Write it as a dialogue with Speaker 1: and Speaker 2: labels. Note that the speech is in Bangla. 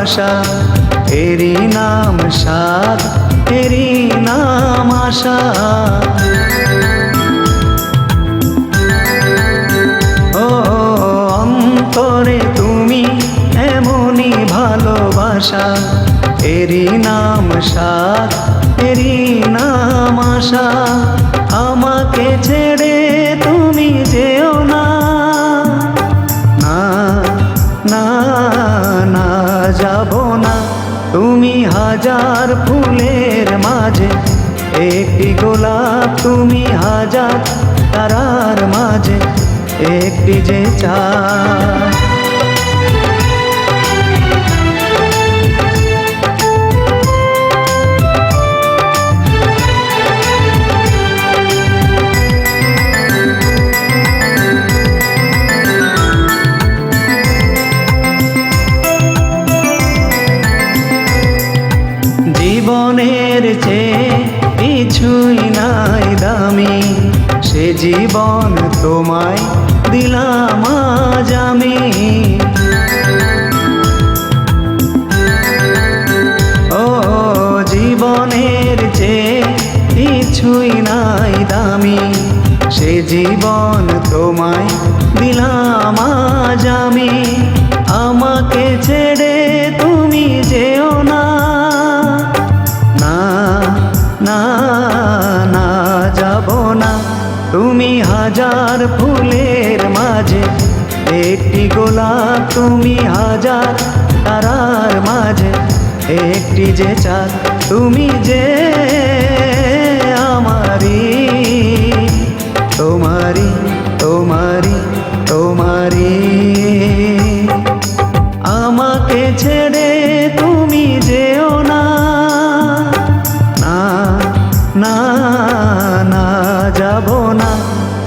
Speaker 1: ভালোবাসা। এরই নাম সাদ এরই নাম আশা। ও, অন্তরে তুমি এমনই ভালোবাসা। এরই নাম সাদ এরই নাম আশা। আমাকে ছেড়ে তুমি না যাব না। তুমি হাজার ফুলের মাঝে, একটি গোলাপ তুমি হাজার তারার মাঝে, একটি যে চা জীবনের চেয়ে কিছুই নাই দামি। সে জীবন তোমায় দিলাম আজ আমি। ও জীবনের চেয়ে কিছুই নাই দামি। সে জীবন তোমায় দিলাম আজ আমি। আমাকে ছেড়ে তুমি হাজার ফুলের মাঝে, একটি গোলাপ তুমি হাজার তারার মাঝে, একটি যে চাঁদ তুমি যে আমারি তোমারি তোমারি তোমারি আমাকে ছেড়ে তুমি যেও না না না।